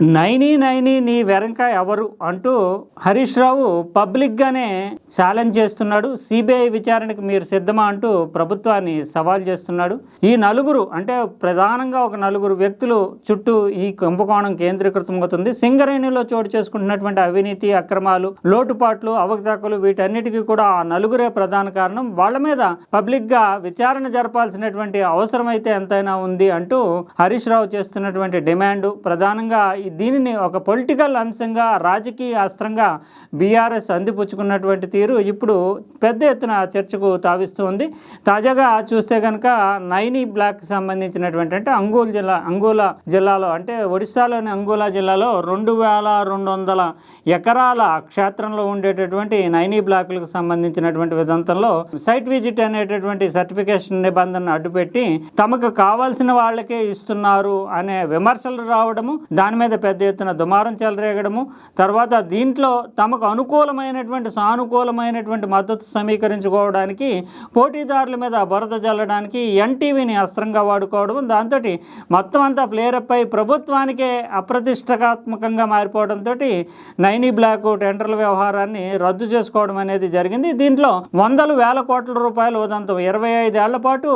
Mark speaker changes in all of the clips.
Speaker 1: నైని నైని నీ వెనక ఎవరు అంటూ హరీష్ రావు పబ్లిక్గానే ఛాలెంజ్ చేస్తున్నాడు. సిబిఐ విచారణకు మీరు సిద్ధమా అంటూ ప్రభుత్వాన్ని సవాల్ చేస్తున్నాడు. ఈ నలుగురు అంటే ప్రధానంగా ఒక నలుగురు వ్యక్తులు చుట్టూ ఈ కుంభకోణం కేంద్రీకృతం అవుతుంది సింగరేణిలో చోటు చేసుకుంటున్నటువంటి అవినీతి అక్రమాలు లోటుపాట్లు అవకతవకలు వీటన్నిటికీ కూడా ఆ నలుగురే ప్రధాన కారణం. వాళ్ళ మీద పబ్లిక్గా విచారణ జరపాల్సినటువంటి అవసరం అయితే ఎంతైనా ఉంది అంటూ హరీష్ రావు చేస్తున్నటువంటి డిమాండ్. ప్రధానంగా దీనిని ఒక పొలిటికల్ అంశంగా రాజకీయ అస్త్రంగా బీఆర్ఎస్ అందిపుచ్చుకున్నటువంటి తీరు ఇప్పుడు పెద్ద ఎత్తున చర్చకు తావిస్తుంది తాజాగా చూస్తే కనుక నైని బ్లాక్ సంబంధించినటువంటి అంటే అంగూల్ జిల్లా అంగూల జిల్లాలో అంటే ఒడిశాలోని అంగోలా జిల్లాలో రెండు వేల రెండు వందల ఎకరాల క్షేత్రంలో ఉండేటటువంటి నైని బ్లాకులకు సంబంధించినటువంటి విదంతంలో సైట్ విజిట్ అనేటటువంటి సర్టిఫికేషన్ నిబంధనను అడ్డుపెట్టి తమకు కావాల్సిన వాళ్ళకే ఇస్తున్నారు అనే విమర్శలు రావడము దాని మీద పెద్ద ఎత్తున దుమారం చెలరేగడము తర్వాత దీంట్లో తమకు అనుకూలమైనటువంటి సానుకూలమైనటువంటి మద్దతు సమీకరించుకోవడానికి పోటీదారుల మీద బురద జల్లడానికి ఎన్టీవీని అస్త్రంగా వాడుకోవడం దాంతో మొత్తం అంతా ప్లేరప్ అయి ప్రభుత్వానికే అప్రతిష్టకాత్మకంగా మారిపోవడంతో నైనీ బ్లాక్ టెండర్ల వ్యవహారాన్ని రద్దు చేసుకోవడం అనేది జరిగింది. దీంట్లో వందలు వేల కోట్ల రూపాయలు ఉదంతం ఇరవై ఐదేళ్ళ పాటు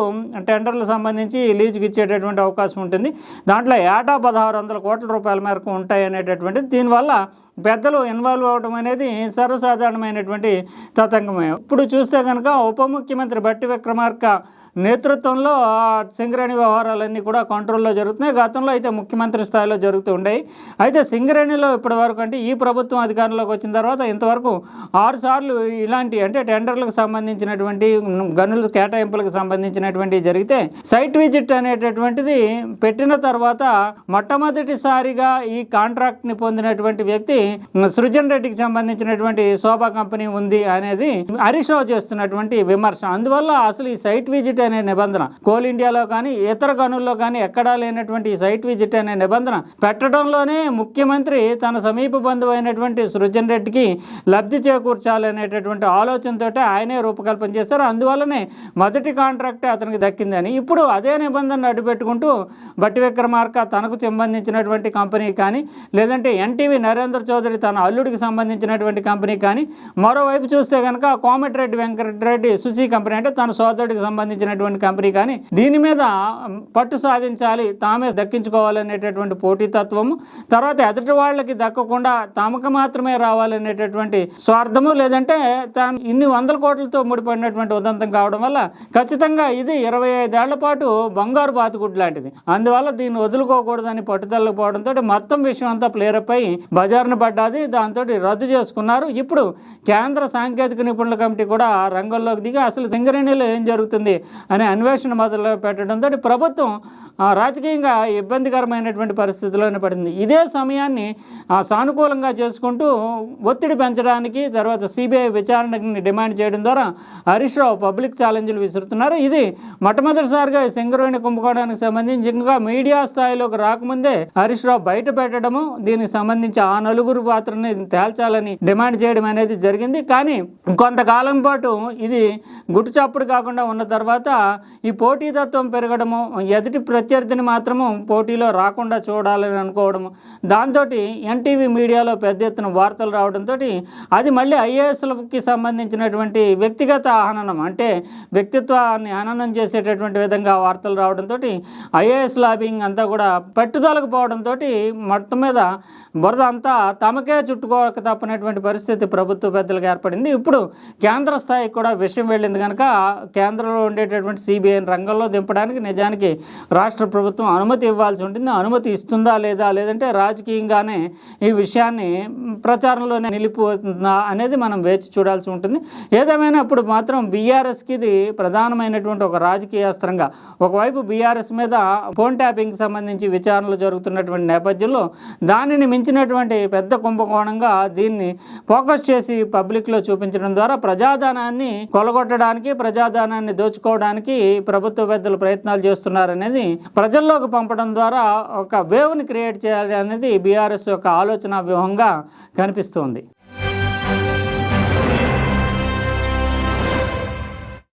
Speaker 1: టెండర్లకు సంబంధించి లీజుకి ఇచ్చేటటువంటి అవకాశం ఉంటుంది. దాంట్లో ఏటా పదహారు వందల కోట్ల రూపాయల మేరకు ఉంటాయి అనేటటువంటిది దీనివల్ల పెద్దలు ఇన్వాల్వ్ అవడం అనేది సర్వసాధారణమైనటువంటి తతంగమే. ఇప్పుడు చూస్తే కనుక ఉప ముఖ్యమంత్రి బట్టి విక్రమార్క నేతృత్వంలో ఆ సింగరేణి వ్యవహారాలన్నీ కూడా కంట్రోల్లో జరుగుతున్నాయి. గతంలో అయితే ముఖ్యమంత్రి స్థాయిలో జరుగుతూ ఉండేవి. అయితే సింగరేణిలో ఇప్పటి వరకు అంటే ఈ ప్రభుత్వం అధికారంలోకి వచ్చిన తర్వాత ఇంతవరకు ఆరు సార్లు ఇలాంటి అంటే టెండర్లకు సంబంధించినటువంటి గనుల కేటాయింపులకు సంబంధించినటువంటి జరిగితే సైట్ విజిట్ అనేటటువంటిది పెట్టిన తర్వాత మొట్టమొదటిసారిగా ఈ కాంట్రాక్ట్ని పొందినటువంటి వ్యక్తి సృజన్ రెడ్డికి సంబంధించినటువంటి శోభా కంపెనీ ఉంది అనేది హరీష్ రావు చేస్తున్నటువంటి విమర్శ. అందువల్ల అసలు ఈ సైట్ విజిట్ అనే నిబంధన కోల్ ఇండియాలో కానీ ఇతర గనుల్లో కానీ ఎక్కడా లేనటువంటి ఈ సైట్ విజిట్ అనే నిబంధన పెట్టడంలోనే ముఖ్యమంత్రి తన సమీప బంధువు అయినటువంటి సృజన్ రెడ్డికి లబ్ధి చేకూర్చాలనేటటువంటి ఆలోచనతో ఆయనే రూపకల్పన చేశారు. అందువల్లనే మొదటి కాంట్రాక్టే అతనికి దక్కిందని. ఇప్పుడు అదే నిబంధనను అడ్డుపెట్టుకుంటూ బట్టి విక్రమార్క తనకు సంబంధించినటువంటి కంపెనీ కానీ లేదంటే ఎన్టీవీ నరేంద్ర చౌదరి తన అల్లుడికి సంబంధించినటువంటి కంపెనీ కానీ మరోవైపు చూస్తే కనుక కోమటిరెడ్డి వెంకటరెడ్డి సుసి కంపెనీ అంటే తన సోదరుడికి సంబంధించినటువంటి కంపెనీ కానీ దీని మీద పట్టు సాధించాలి తామే దక్కించుకోవాలనేటటువంటి పోటీతత్వము తర్వాత ఎదుటి వాళ్ళకి దక్కకుండా తమకు మాత్రమే రావాలనేటటువంటి స్వార్థము లేదంటే తాను ఇన్ని వందల కోట్లతో ముడిపడినటువంటి ఉదంతం కావడం వల్ల ఖచ్చితంగా ఇది ఇరవై ఐదేళ్ళ పాటు బంగారు బాతుగుడ్డు లాంటిది. అందువల్ల దీన్ని వదులుకోకూడదని పట్టుదలకు పోవడంతో మొత్తం విషయం అంతా ప్లేరప్ అయి బజార్ను పడ్డది దాంతో రద్దు చేసుకున్నారు. ఇప్పుడు కేంద్ర సాంకేతిక నిపుణుల కమిటీ కూడా రంగంలోకి దిగి అసలు సింగరేణిలో ఏం జరుగుతుంది అనే అన్వేషణ మొదలు పెట్టడంతో ప్రభుత్వం రాజకీయంగా ఇబ్బందికరమైనటువంటి పరిస్థితిలోనే పడింది. ఇదే సమయాన్ని సానుకూలంగా చేసుకుంటూ ఒత్తిడి పెంచడానికి తర్వాత సిబిఐ విచారణని డిమాండ్ చేయడం ద్వారా హరీష్ రావు పబ్లిక్ ఛాలెంజ్లు విసురుతున్నారు. ఇది మొట్టమొదటిసారిగా సింగరేణి కుంభకోణానికి సంబంధించి ఇంకా మీడియా స్థాయిలోకి రాకముందే హరీష్ రావు బయట పెట్టడము దీనికి సంబంధించి ఆ నలుగురు పాత్రని తేల్చాలని డిమాండ్ చేయడం అనేది జరిగింది. కానీ కొంతకాలం పాటు ఇది గుట్టుచప్పుడు కాకుండా ఉన్న తర్వాత ఈ పోటీతత్వం పెరగడము ఎదుటి ప్రత్యర్థిని మాత్రము పోటీలో రాకుండా చూడాలని అనుకోవడము దాంతో ఎన్టీవీ మీడియాలో పెద్ద ఎత్తున వార్తలు రావడంతో అది మళ్ళీ ఐఏఎస్లకి సంబంధించినటువంటి వ్యక్తిగత ఆహననం అంటే వ్యక్తిత్వాన్ని ఆననం చేసేటటువంటి విధంగా వార్తలు రావడంతో ఐఏఎస్ లాబింగ్ అంతా కూడా పట్టుదలకు పోవడంతో మొత్తం మీద బురద అంతా తమకే చుట్టుకోక తప్పనటువంటి పరిస్థితి ప్రభుత్వ పెద్దలకు ఏర్పడింది. ఇప్పుడు కేంద్ర స్థాయికి కూడా విషయం వెళ్ళింది కనుక కేంద్రంలో ఉండేటటువంటి సిబిఐని రంగంలో దింపడానికి నిజానికి రాష్ట్ర ప్రభుత్వం అనుమతి ఇవ్వాల్సి ఉంటుంది. అనుమతి ఇస్తుందా లేదా లేదంటే రాజకీయంగానే ఈ విషయాన్ని ప్రచారంలోనే నిలిపిపోతుందా అనేది మనం వేచి చూడాల్సి ఉంటుంది. ఏదేమైనా ఇప్పుడు మాత్రం బీఆర్ఎస్కి ఇది ప్రధానమైనటువంటి ఒక రాజకీయ అస్త్రంగా. ఒకవైపు బీఆర్ఎస్ మీద ఫోన్ ట్యాపింగ్ సంబంధించి విచారణలు జరుగుతున్నటువంటి నేపథ్యంలో దానిని మించినటువంటి పెద్ద పెద్ద కుంభకోణంగా దీన్ని ఫోకస్ చేసి పబ్లిక్లో చూపించడం ద్వారా ప్రజాధనాన్ని కొలగొట్టడానికి ప్రజాధనాన్ని దోచుకోవడానికి ప్రభుత్వ పెద్దలు ప్రయత్నాలు చేస్తున్నారనేది ప్రజల్లోకి పంపడం ద్వారా ఒక వేవ్ని క్రియేట్ చేయాలి అనేది బీఆర్ఎస్ యొక్క ఆలోచన వ్యూహంగా కనిపిస్తుంది.